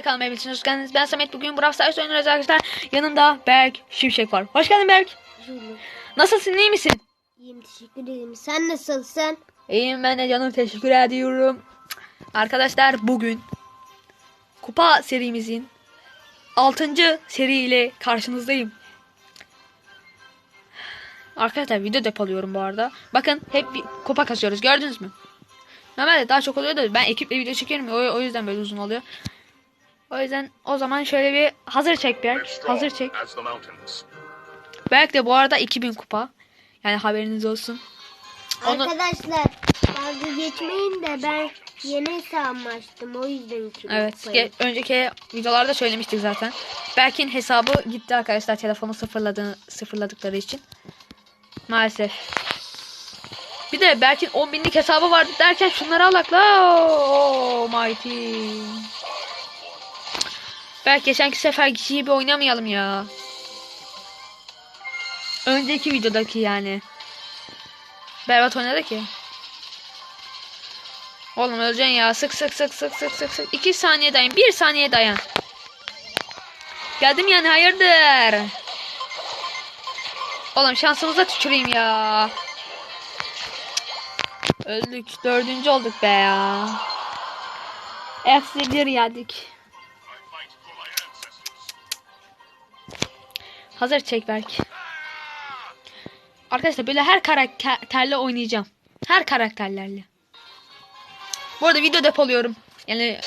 Kanalıma hepiniz hoş geldiniz. Ben Samet. Bugün Brawl Stars oynuyoruz arkadaşlar. Yanımda Berk Şimşek var. Hoş geldin Berk. Julu. Nasılsın? iyi misin? İyiyim teşekkür ederim. Sen nasılsın? İyiyim ben de canım. Teşekkür ediyorum. Arkadaşlar bugün kupa serimizin 6. seriyle karşınızdayım. Arkadaşlar video depoluyorum bu arada. Bakın hep bir kupa kasıyoruz. Gördünüz mü? Normalde daha çok oluyor da ben ekiple video çekiyorum ya, o, o yüzden böyle uzun oluyor. O yüzden o zaman şöyle bir hazır çek Berk. Hazır çek. Berk de bu arada 2000 kupa. Yani haberiniz olsun. Onu- Arkadaşlar dalga geçmeyin de ben yeni hesabımı açtım o yüzden ki. Evet. ge- önceki videolarda söylemiştik zaten. Berk'in hesabı gitti arkadaşlar telefonu sıfırladı, sıfırladıkları için. Maalesef. Bir de Berk'in 10 binlik hesabı vardı derken şunları alak la. Oh, mighty. Berk geçenki sefer gibi oynamayalım ya. Önceki videodaki yani. Berbat oynadı ki. Oğlum öleceksin ya. Sık sık sık sık sık sık sık. 2 saniye dayan. 1 saniye dayan. Geldim yani hayırdır. Oğlum şansımıza tüküreyim ya. Öldük. Dördüncü olduk be ya. Eksi bir yedik. Hazır çek Berk. Arkadaşlar böyle her karakterle oynayacağım. Her karakterlerle. Bu arada video depoluyorum. Yani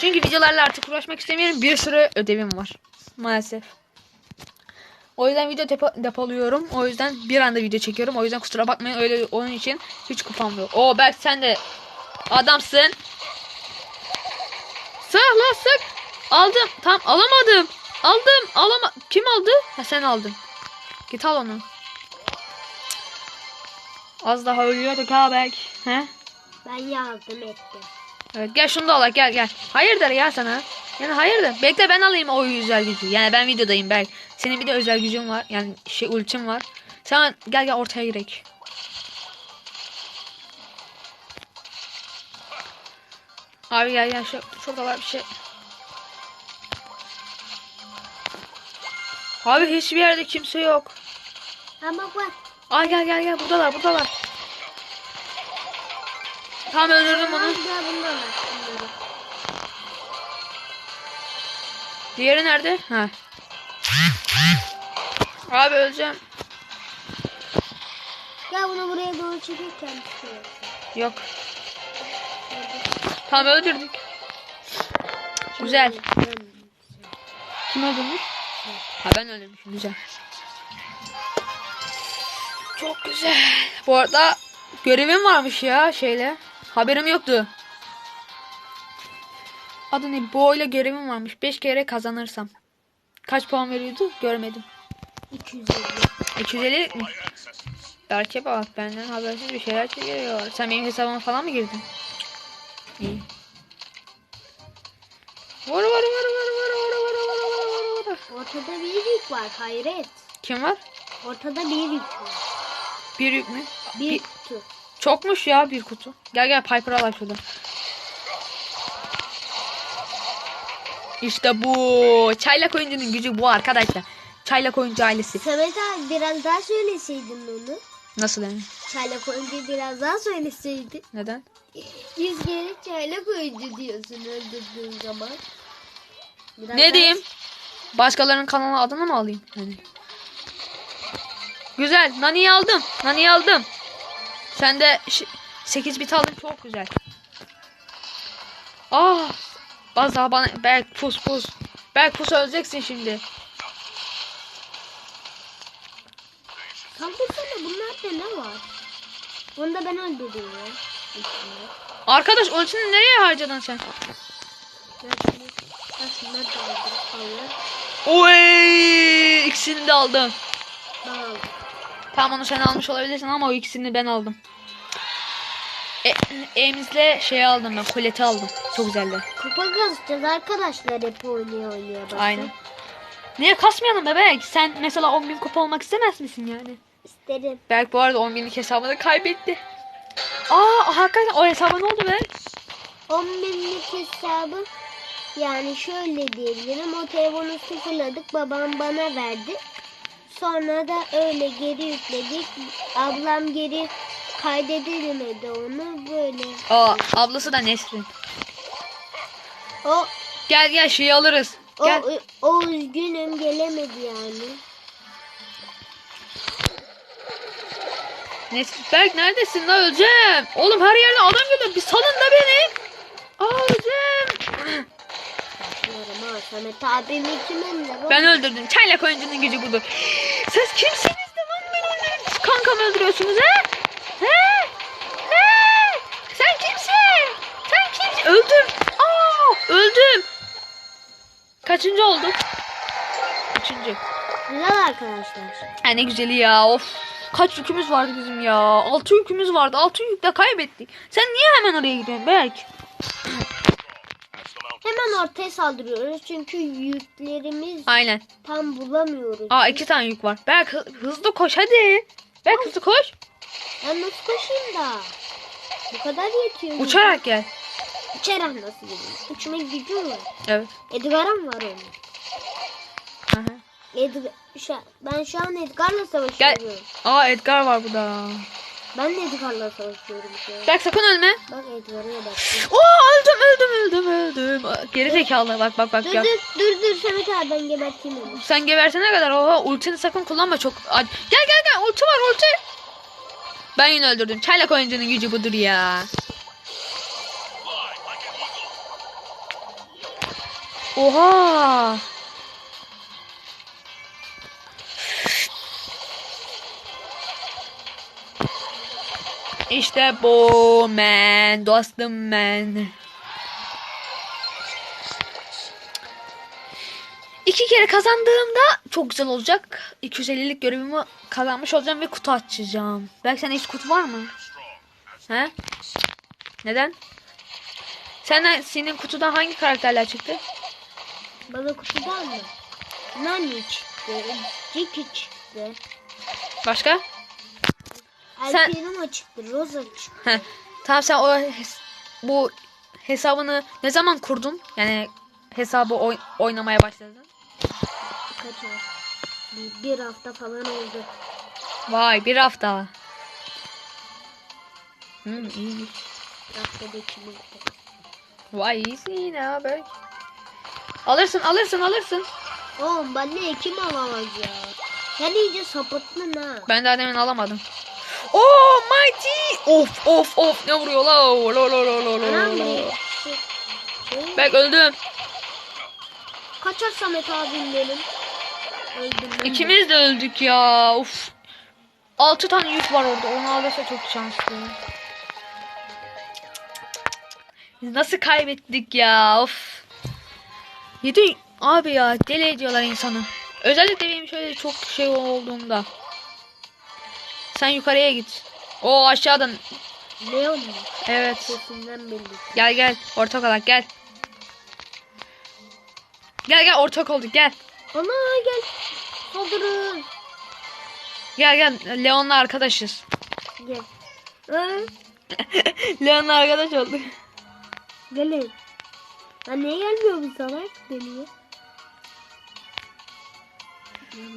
çünkü videolarla artık uğraşmak istemiyorum. Bir sürü ödevim var. Maalesef. O yüzden video depo depoluyorum. O yüzden bir anda video çekiyorum. O yüzden kusura bakmayın öyle onun için hiç kupam yok. Oo Berk sen de adamsın. Sık la sık. Aldım. Tam alamadım. Aldım. Alama. Kim aldı? Ha sen aldın. Git al onu. Az daha ölüyorduk ha Berk. He? Ben yardım ettim. Evet gel şunu da al gel gel. Hayırdır ya sana? Yani hayırdır. Bekle ben alayım o özel gücü. Yani ben videodayım Berk. Senin bir de özel gücün var. Yani şey ultim var. Sen gel gel ortaya girek. Abi gel gel şu, şurada var bir şey. Abi hiçbir yerde kimse yok. Ama bak Aa gel gel gel buradalar buradalar. Tamam öldürdüm onu. Diğeri nerede? Ha. Abi öleceğim. Gel bunu buraya doğru tutuyor. Yok. Tamam öldürdük. Güzel. Kim öldürmüş? Ha ben öldürmüşüm. Güzel. Çok güzel. Bu arada görevim varmış ya şeyle. Haberim yoktu. Adı ne? Boğayla görevim varmış. 5 kere kazanırsam. Kaç puan veriyordu? Görmedim. 250. 250 mi? Berke bak benden habersiz bir şeyler çeviriyor. Sen benim hesabıma falan mı girdin? İyi. Vur vur vur vur vur vur vur vur. Ortada bir yük var hayret. Kim var? Ortada bir yük var. Bir yük mü? Bir Bir- kutu. Çokmuş ya bir kutu. Gel gel Piper al şurada. İşte bu. Çaylak oyuncunun gücü bu arkadaşlar. Çaylak oyuncu ailesi. Samet abi biraz daha söyleseydin onu. Nasıl yani? Çaylak oyuncu biraz daha söyleseydin. Neden? Yüz kere çaylak oyuncu diyorsun öldürdüğün zaman. Biraz Ne daha- diyeyim? Başkalarının kanalına adını mı alayım? Yani. Güzel. Nani'yi aldım. Nani'yi aldım. Sen de 8 bit aldın. Çok güzel. Ah. Az daha bana. Berk pus pus. Berk pus öleceksin şimdi. Kaldırsana bunlarda ne var? Onu da ben öldürüyorum. Arkadaş ultini nereye harcadın sen? Aslında da aldım. Oy! İkisini de aldım. Tamam onu sen almış olabilirsin ama o ikisini ben aldım. E, Emiz'le şey aldım ben. Koleti aldım. Çok güzeldi. Kupa kazacağız arkadaşlar hep oynuyor oynuyor. bakın. Aynen. Niye kasmayalım bebek? Sen mesela 10.000 kupa olmak istemez misin yani? İsterim. Berk bu arada 10.000'lik hesabını kaybetti. Aa hakikaten o hesaba ne oldu be? 10 binlik hesabı Yani şöyle diyebilirim. O telefonu sıfırladık. Babam bana verdi. Sonra da öyle geri yükledik. Ablam geri kaydedemedi onu. Böyle. Aa, ablası da Nesrin. O Gel gel şeyi alırız. o, Gel. o üzgünüm gelemedi yani. Nesrin Berk neredesin lan öleceğim. Oğlum her yerden adam geliyor. Bir salın da beni. Aa öleceğim. Ha. Samet abimi kiminle? Ben öldürdüm. Çaylak oyuncunun gücü budur. Siz kimsiniz de lan beni öldürüp kankamı öldürüyorsunuz he? He? He? Sen kimsin? Sen kimsin? Öldüm. Aa, öldüm. Kaçıncı olduk? Üçüncü. Güzel arkadaşlar. Ha ne güzeli ya. Of. Kaç yükümüz vardı bizim ya? Altı yükümüz vardı. Altı yükle kaybettik. Sen niye hemen oraya gidiyorsun Berk? Hemen ortaya saldırıyoruz çünkü yüklerimiz Aynen. tam bulamıyoruz. Aa iki tane yük var. Berk hı- hızlı koş hadi. Berk hızlı koş. Ben nasıl koşayım da? Bu kadar yetiyor. Uçarak gel. Uçarak nasıl gideyim? Uçma gücüm var. Evet. Edgar'ım var onun. Aha. Edgar, şu, ben şu an Edgar'la Gel. savaşıyorum. Aa Edgar var burada. Ben de Edgar'la savaşıyorum an. Berk sakın ölme. Bak Edgar'a bak. Oo öldüm öldüm öldüm öldüm. Geri zekalı bak bak bak. Dur ya. dur dur dur Samet abi ben geberteyim onu. Sen gebersene kadar oha ultini sakın kullanma çok. Gel gel gel ulti var ulti. Ben yine öldürdüm. Çaylak oyuncunun gücü budur ya. Oha. İşte bu men dostum men. İki kere kazandığımda çok güzel olacak. 250'lik görevimi kazanmış olacağım ve kutu açacağım. Belki sende hiç kutu var mı? He? Neden? Senden senin kutudan hangi karakterler çıktı? Bana kutudan mı? Nani çıktı. Jiki çıktı. Başka? Sen- Alperino çıktı. Rosa çıktı. Heh. Tamam sen o hes- bu hesabını ne zaman kurdun? Yani hesabı oy- oynamaya başladın. Kaç? Bir, bir hafta falan oldu. Vay bir hafta. Hmm, iyiymiş. Bir haftada iki bin. Vay iyisin ne haber? Alırsın alırsın alırsın. Oğlum ben de kim alamaz ya. Sen iyice sapıttın ha. Ben daha demin alamadım. Oh mighty! Of of of ne vuruyor la? Anam lo. bir şey, şey. Bak öldüm. Kaçar Samet abim benim. Öldüm. de. İkimiz de öldük ya. Of. Altı tane yük var orada. Onu alırsa çok şanslı. Biz nasıl kaybettik ya? Of. Yedi abi ya deli ediyorlar insanı. Özellikle benim şöyle çok şey olduğumda. Sen yukarıya git. O aşağıdan. Leon mu? Evet. Sesinden belli. Gel gel. Ortak olarak gel. Gel gel ortak olduk gel. Ana gel. Saldırın. Gel gel. Leon'la arkadaşız. Gel. Leon'la arkadaş olduk. gelin. Ha niye gelmiyor bu salak beni?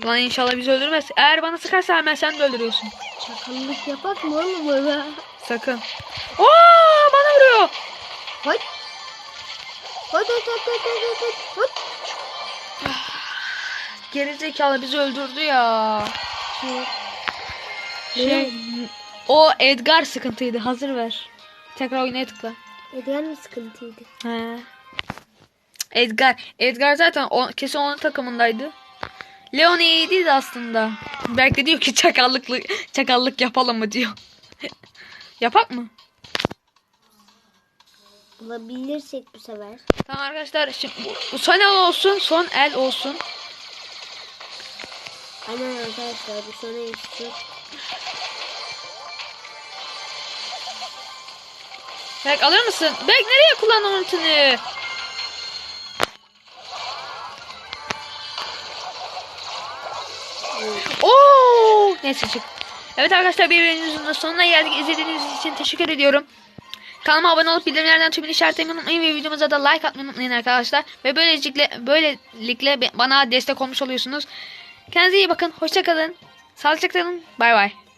Lan inşallah bizi öldürmez. Eğer bana sıkarsa hemen sen de öldürüyorsun. Çakallık yapak mı oğlum bana? Sakın. Oo bana vuruyor. Hadi. Hadi hadi hadi hadi hadi. Hadi. Gerizekalı bizi öldürdü ya. Şey, Şey, o Edgar sıkıntıydı. Hazır ver. Tekrar oynaya tıkla. Edgar mı sıkıntıydı? He. Edgar. Edgar zaten o, kesin onun takımındaydı. Leon iyiydi aslında. Belki diyor ki çakallıklı çakallık yapalım mı diyor. Yapak mı? Bulabilirsek bu sefer. Tamam arkadaşlar şimdi bu, bu son el olsun, son el olsun. Aynen arkadaşlar bu sona üstü. Berk alır mısın? Berk nereye kullandın ultini? Oo! Neyse çık. Evet arkadaşlar bir videomuzun da sonuna geldik. İzlediğiniz için teşekkür ediyorum. Kanalıma abone olup bildirimlerden tümünü işaretlemeyi unutmayın ve videomuza da like atmayı unutmayın arkadaşlar. Ve böylelikle, böylelikle bana destek olmuş oluyorsunuz. Kendinize iyi bakın. Hoşçakalın. Sağlıcakla kalın. Bay bay.